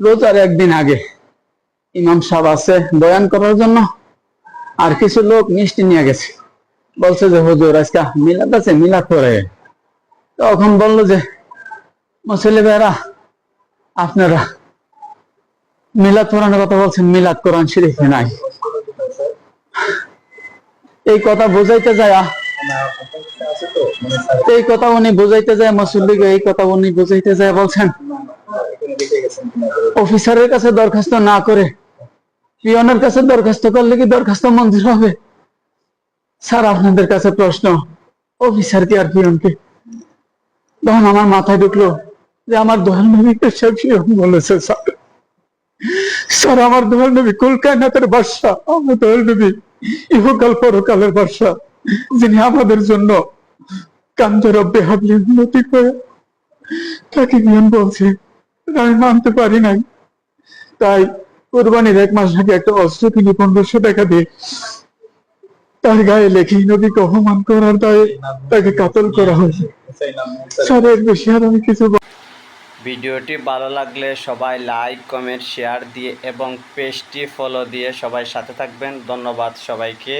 রোজার একদিন আগে ইমাম সাহেব আছে বয়ান করার জন্য, আর কিছু লোক মিষ্টি নিয়ে গেছে। বলছে যে, হুজুর, আজকে মিলাদ আছে, মিলাদ করে তখন বলল যে মুসলি ভাইরা আপনারা মিলাদ পড়ানোর কথা বলছেন, মিলাদ কোরআন শরীফে নাই। এই কথা বোঝাইতে যায়, এই কথা উনি বুঝাইতে যায় মুসল্লিকে এই কথা উনি বুঝাইতে যায় বলছেন অফিসারের কাছে দরখাস্ত না করে, পিয়নের কাছে দরখাস্ত করলে কি দরখাস্ত মঞ্জুর হবে? স্যার, আপনাদের কাছে প্রশ্ন, অফিসার কি আর পিয়নকে? তখন আমার মাথায় ঢুকলো যে আমার দোহাল নবী পেশাব পিয়ন বলেছে, স্যার। স্যার, আমার দোহাল নবী কুলকায়নাতের বাদশা, আমার দোহাল নবী ইহকাল পরকালের বাদশা, যিনি আমাদের জন্য কান্দে রব্বে হাবলি উন্নতি করে তাকে নিয়ম বলছে আমি মানতে পারি নাই। তাই কোরবানির এক মাস আগে একটা অস্ত্র কিনে পনেরোশো টাকা দিয়ে তার গায়ে লেখি, নবীকে অপমান করার দায়ে তাকে কাতল করা হয়েছে। স্যার, এর বেশি আর আমি কিছু ভিডিওটি ভালো লাগলে সবাই লাইক, কমেন্ট, শেয়ার দিয়ে এবং পেজটি ফলো দিয়ে সবাই সাথে থাকবেন। ধন্যবাদ সবাইকে।